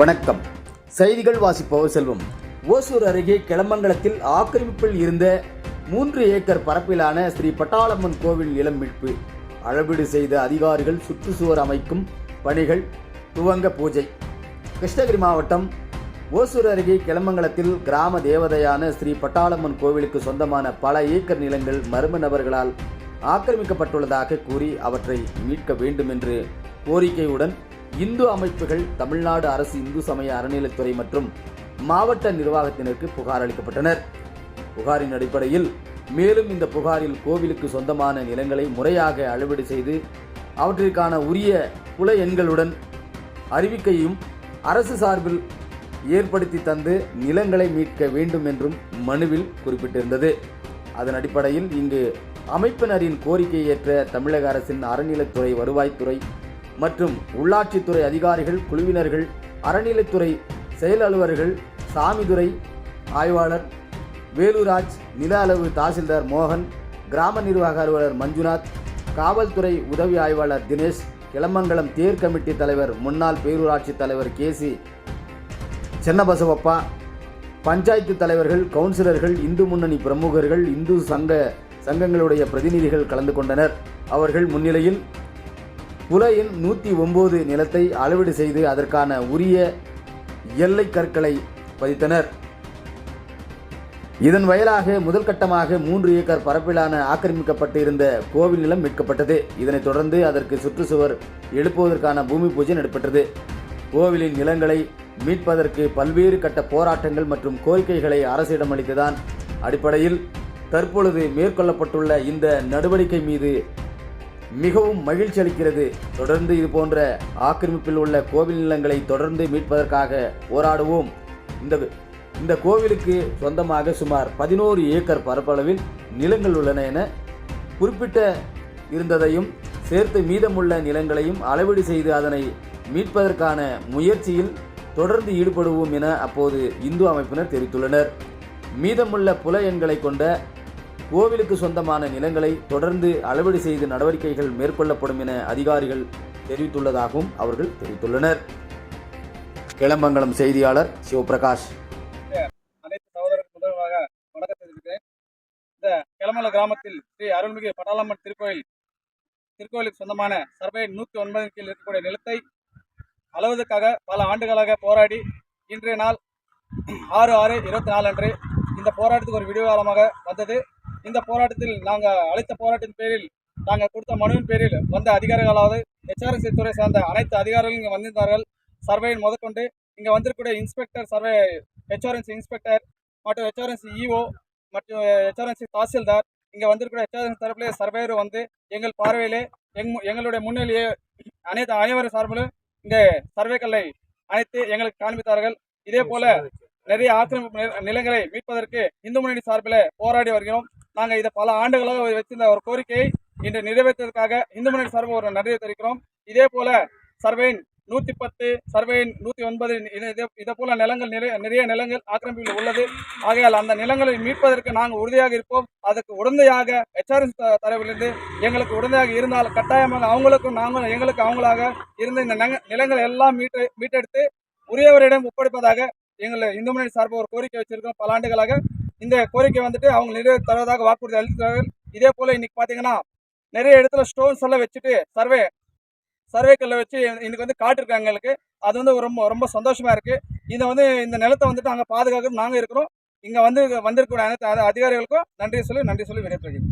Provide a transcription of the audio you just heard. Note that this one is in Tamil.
வணக்கம். செய்திகள் வாசிப்பவர் செல்வம். ஓசூர் அருகே கிளமங்கலத்தில் ஆக்கிரமிப்பில் இருந்த மூன்று ஏக்கர் பரப்பிலான ஸ்ரீ பட்டாளம்மன் கோவில் நிலம் மீட்பு. அளவீடு செய்த அதிகாரிகள் சுற்றுச்சுவர் அமைக்கும் பணிகள் துவங்க பூஜை. கிருஷ்ணகிரி மாவட்டம் ஓசூர் அருகே கிளமங்கலத்தில் கிராம தேவதையான ஸ்ரீ பட்டாளம்மன் கோவிலுக்கு சொந்தமான பல ஏக்கர் நிலங்கள் மர்ம நபர்களால் ஆக்கிரமிக்கப்பட்டுள்ளதாக கூறி அவற்றை மீட்க வேண்டும் என்று கோரிக்கையுடன் இந்து அமைப்புகள் தமிழ்நாடு அரசு இந்து சமய அறநிலைத்துறை மற்றும் மாவட்ட நிர்வாகத்தினருக்கு புகார் அளிக்கப்பட்டனர். புகாரின் அடிப்படையில் மேலும் இந்த புகாரில் கோவிலுக்கு சொந்தமான நிலங்களை முறையாக அளவீடு செய்து அவற்றிற்கான உரிய புல எண்களுடன் அறிவிக்கையும் அரசு சார்பில் ஏற்படுத்தி தந்து நிலங்களை மீட்க வேண்டும் என்றும் மனுவில் குறிப்பிட்டிருந்தது. அதன் அடிப்படையில் இங்கு அமைப்பினரின் கோரிக்கையை ஏற்ற தமிழக அரசின் அறநிலைத்துறை வருவாய்த்துறை மற்றும் உள்ளாட்சித்துறை அதிகாரிகள் குழுவினர்கள் அறநிலைத்துறை செயல் அலுவலர்கள் சாமிதுரை ஆய்வாளர் வேலுராஜ் நில அளவு தாசில்தார் மோகன் கிராம நிர்வாக அலுவலர் மஞ்சுநாத் காவல்துறை உதவி ஆய்வாளர் தினேஷ் கிளமங்கலம் தேர் கமிட்டி தலைவர் முன்னாள் பேரூராட்சி தலைவர் கேசி சென்னபசவப்பா பஞ்சாயத்து தலைவர்கள் கவுன்சிலர்கள் இந்து முன்னணி பிரமுகர்கள் இந்து சங்க சங்கங்களுடைய பிரதிநிதிகள் கலந்து கொண்டனர். அவர்கள் முன்னிலையில் புலையின் நூற்றி ஒம்பது நிலத்தை அளவீடு செய்து அதற்கான உரிய எல்லை கற்களை பதித்தனர். இதன் வயலாக முதல் கட்டமாக மூன்று ஏக்கர் பரப்பிலான ஆக்கிரமிக்கப்பட்டு இருந்த கோவில் நிலம் மீட்கப்பட்டது. இதனைத் தொடர்ந்து அதற்கு சுற்றுச்சுவர் எழுப்புவதற்கான பூமி பூஜை நடைபெற்றது. கோவிலின் நிலங்களை மீட்பதற்கு பல்வேறு கட்ட போராட்டங்கள் மற்றும் கோரிக்கைகளை அரசிடம் அளித்ததான் அடிப்படையில் தற்பொழுது மேற்கொள்ளப்பட்டுள்ள இந்த நடவடிக்கை மீது மிகவும் மகிழ்ச்சி அளிக்கிறது. தொடர்ந்து இது போன்ற ஆக்கிரமிப்பில் உள்ள கோவில் நிலங்களை தொடர்ந்து மீட்பதற்காக போராடுவோம். இந்த இந்த கோவிலுக்கு சொந்தமாக சுமார் பதினோரு ஏக்கர் பரப்பளவில் நிலங்கள் உள்ளன என குறிப்பிட்ட இருந்ததையும் சேர்த்து மீதமுள்ள நிலங்களையும் அளவீடு செய்து அதனை மீட்பதற்கான முயற்சியில் தொடர்ந்து ஈடுபடுவோம் என அப்போது இந்து அமைப்பினர் தெரிவித்துள்ளனர். மீதமுள்ள புல எண்களை கொண்ட கோவிலுக்கு சொந்தமான நிலங்களை தொடர்ந்து அளவீடு செய்து நடவடிக்கைகள் மேற்கொள்ளப்படும் என அதிகாரிகள் தெரிவித்துள்ளதாகவும் அவர்கள் தெரிவித்துள்ளனர். கிளம்பங்கலம் செய்தியாளர் சிவபிரகாஷ். அனைத்து சகோதரருக்கு வணக்கம் தெரிவிக்கிறேன். இந்த கிளமல கிராமத்தில் ஸ்ரீ அருள்மிகு பட்டாளம்மன் திருக்கோயில் திருக்கோயிலுக்கு சொந்தமான சர்வே நூற்றி ஒன்பதின் கீழ் இருக்கக்கூடிய நிலத்தை அளவதற்காக பல ஆண்டுகளாக போராடி இன்றைய நாள் ஆறு ஆறு இருபத்தி நாலு அன்று இந்த போராட்டத்துக்கு ஒரு விடிவு காலமாக வந்தது. இந்த போராட்டத்தில் நாங்கள் அழைத்த போராட்டத்தின் பேரில் நாங்கள் கொடுத்த மனுவின் பேரில் வந்த அதிகாரிகளாவது ஹெச்ஆர்எஸ்சி துறை சார்ந்த அனைத்து அதிகாரிகளும் இங்கே வந்திருந்தார்கள். சர்வேயில் முதற்கொண்டு இங்கே வந்திருக்கக்கூடிய இன்ஸ்பெக்டர் சர்வே ஹெச்ஆர்என்சி இன்ஸ்பெக்டர் மற்றும் ஹெச்ஆர்என்சி இஓ மற்றும் ஹெச்ஆர்என்சி தாசில்தார் இங்கே வந்திருக்கிற ஹெச்ஆர்என்சி தரப்பிலே சர்வேயர் வந்து எங்கள் பார்வையிலே எங் எங்களுடைய முன்னிலையே அனைத்து அனைவரும் சார்பிலும் இங்கே சர்வேக்களை அனைத்து எங்களுக்கு காண்பித்தார்கள். இதே போல நிறைய ஆக்கிரமிப்பு நில- நிலங்களை மீட்பதற்கு இந்து முன்னணி சார்பில் போராடி வருகிறோம். நாங்கள் இதை பல ஆண்டுகளாக வச்சிருந்த ஒரு கோரிக்கையை இன்று நிறைவேற்றுவதற்காக இந்து முன்னணி சார்பில் ஒரு நன்றியை தெரிவிக்கிறோம். இதே போல சர்வேன் நூற்றி பத்து சர்வேயின் நூற்றி ஒன்பது இதை போல நிலங்கள் நிறைய நிறைய நிலங்கள் ஆக்கிரமிப்பில் உள்ளது. ஆகையால் அந்த நிலங்களை மீட்பதற்கு நாங்கள் உறுதியாக இருப்போம். அதுக்கு உடந்தையாக ஹெச்ஆர்எஸ் தரவிலிருந்து எங்களுக்கு உடந்தையாக இருந்தால் கட்டாயமாக அவங்களுக்கும் நாங்களும் எங்களுக்கு அவங்களாக இருந்த இந்த நிலங்களை எல்லாம் மீட்டு மீட்டெடுத்து உரியவரிடம் ஒப்படைப்பதாக எங்களை இந்து முன்னணி சார்பாக ஒரு கோரிக்கை வச்சிருக்கோம். பல ஆண்டுகளாக இந்த கோரிக்கை வந்துட்டு அவங்க நிறைவேற்றி தருவதாக வாக்குறுதி அளித்தார்கள் இதே போல இன்னைக்கு பார்த்தீங்கன்னா நிறைய இடத்துல ஸ்டோன்ஸ் எல்லாம் வச்சுட்டு சர்வே சர்வேக்கல்ல வச்சு இன்னைக்கு வந்து காட்டிருக்காங்க எங்களுக்கு. அது வந்து ரொம்ப ரொம்ப சந்தோஷமா இருக்கு. இதை வந்து இந்த நிலத்தை வந்துட்டு நாங்கள் பாதுகாக்க நாங்கள் இருக்கிறோம். இங்கே வந்து வந்திருக்கக்கூடிய அனைத்து அதிகாரிகளுக்கும் நன்றி சொல்லி நன்றி சொல்லி விடைபெறுகிறேன்.